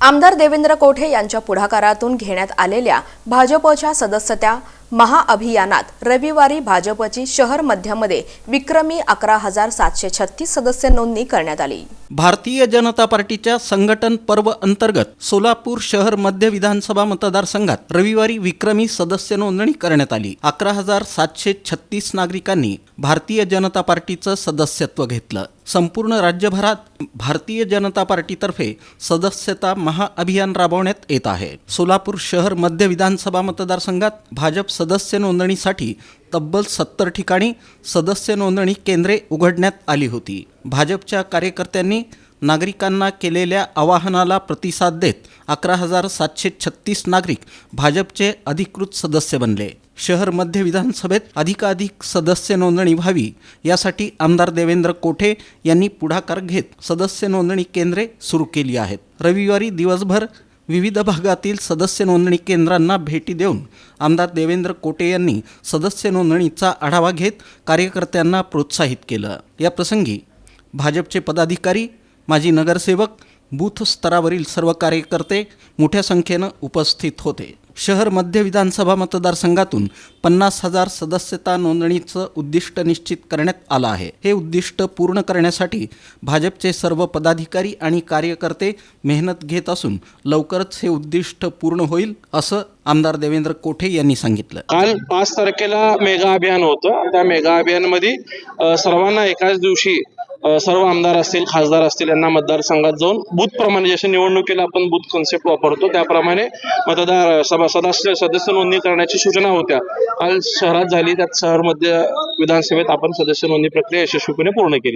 आमदार देवेंद्र कोठे यांच्या पुढाकारातून घेण्यात आलेल्या भाजपच्या सदस्यता महाअभियानात रविवारी भाजपची शहर मध्यामध्ये विक्रमी अकरा हजार सातशे छत्तीस सदस्य नोंदणी करण्यात आली. भारतीय जनता पार्टीच्या संघटन पर्व अंतर्गत सोलापूर शहर मध्य विधानसभा मतदारसंघात रविवारी विक्रमी सदस्य नोंदणी करण्यात आली. अकरा हजार सातशे छत्तीस नागरिकांनी भारतीय जनता पार्टीचं सदस्यत्व घेतलं. संपूर्ण राज्यभरात भारतीय जनता पार्टीतर्फे सदस्यता महाअभियान राबवण्यात येत आहे. सोलापूर शहर मध्य विधानसभा मतदारसंघात भाजप सदस्य नोंदणीसाठी तब्बल सत्तर ठिकाणी सदस्य नोंदणी केंद्रे उघडण्यात आली होती. भाजपच्या कार्यकर्त्यांनी नागरिकांना केलेल्या आवाहनाला प्रतिसाद देत अकरा हजार सातशे छत्तीस नागरिक भाजपचे अधिकृत सदस्य बनले. शहर मध्य विधानसभेत अधिकाधिक सदस्य नोंदणी व्हावी यासाठी आमदार देवेंद्र कोठे यांनी पुढाकार घेत सदस्य नोंदणी केंद्रे सुरू केली आहेत. रविवारी दिवसभर विविध भागातील सदस्य नोंदणी केंद्रांना भेटी देऊन आमदार देवेंद्र कोटे यांनी सदस्य नोंदणीचा आढावा घेत कार्यकर्त्यांना प्रोत्साहित केलं. या प्रसंगी भाजपचे पदाधिकारी माजी नगरसेवक बूथ स्तरावरील सर्व कार्यकर्ते मोठ्या संख्येनं उपस्थित होते. शहर मध्य विधानसभा मतदारसंघातून पन्नास हजार सदस्यता नोंदणीचं उद्दिष्ट निश्चित करण्यात आलं आहे. हे उद्दिष्ट पूर्ण करण्यासाठी भाजपचे सर्व पदाधिकारी आणि कार्यकर्ते मेहनत घेत असून लवकरच हे उद्दिष्ट पूर्ण होईल असं आमदार देवेंद्र कोठे यांनी सांगितलं. काल पाच तारखेला मेगा अभियान होतं. त्या मेगा अभियानमध्ये सर्वांना एकाच दिवशी सर्व आमदार असतील खासदार असतील यांना मतदारसंघात जाऊन बूथ प्रमाणे जसे निवडणुकीला आपण बूथ कॉन्सेप्ट वापरतो त्याप्रमाणे मतदार सभा सदस्य सदस्य नोंदणी करण्याची सूचना होत्या. काल शहरात झाली त्यात शहरमध्ये विधानसभेत आपण सदस्य नोंदणी प्रक्रिया यशस्वीपणे पूर्ण केली.